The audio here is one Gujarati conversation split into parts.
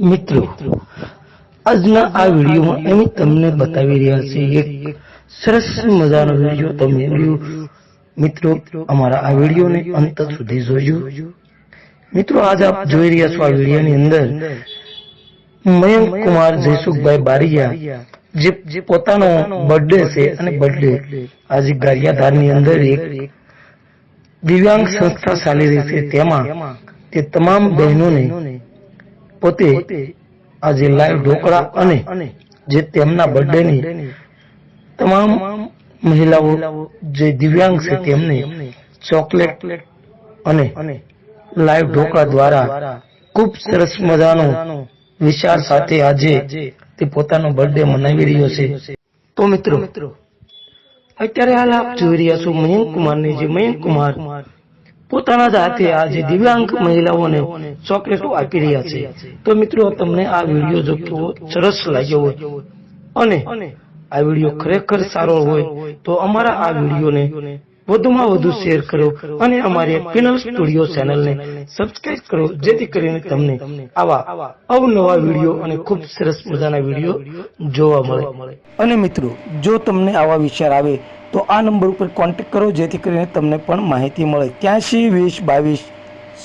મિત્રો, આજના આ વિડીયોમાં અમે તમને બતાવી રહ્યા છીએ એક સરસ મજાનો વીડિયો તમે મિત્રો, અમારા આ વિડીયોને અંત સુધી જોજો. મિત્રો, આજ આપ જોઈ રહ્યા છો આ વિડીયોની અંદર મયંક કુમાર જયસુખભાઈ બારિયા, જે પોતાનો બર્થડે છે અને બર્થડે આજે ગારિયાધારની અંદર એક દિવ્યાંગ સંસ્થા ચાલી રહી છે. તેમાં તે તમામ બહેનોને પોતે આજે લાઈવ ઢોકળા અને જે તેમના બર્થડેની તમામ મહિલાઓ જે દિવ્યાંગ છે તેમને ચોકલેટ અને લાઈવ ઢોકળા દ્વારા ખૂબ સરસ મજાનો વિચાર સાથે આજે તે પોતાનો બર્થડે મનાવી રહ્યો છે. તો મિત્રો, અત્યારે હાલ આપ જોઈ રહ્યા છો મયંક કુમારને જે મયંક કુમાર પોતાના જ હાથે આજે દિવ્યાંગ મહિલાઓને ચોકલેટો આપી રહ્યા છે. તો મિત્રો તમને આ વીડિયો જો કેવો સરસ લાગ્યો હોય. અને આ વીડિયો ખરેખર સારો હોય તો અમારા આ વિડીયોને વધુમાં વધુ શેર કરો અને અમારી પિનલ સ્ટુડિયો ચેનલને સબસ્ક્રાઇબ કરો જેથી કરીને તમને આવા અવનવા વીડિયો અને ખૂબ સરસ મજાના વીડિયો જોવા મળે. અને મિત્રો જો તમને આવા વિચાર આવે તો આ નંબર ઉપર કોન્ટેક્ટ કરો જેથી કરીને તમને પણ માહિતી મળે. ત્યાંશી વીસ બાવીસ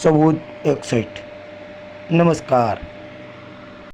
ચૌદ એકસઠ. નમસ્કાર.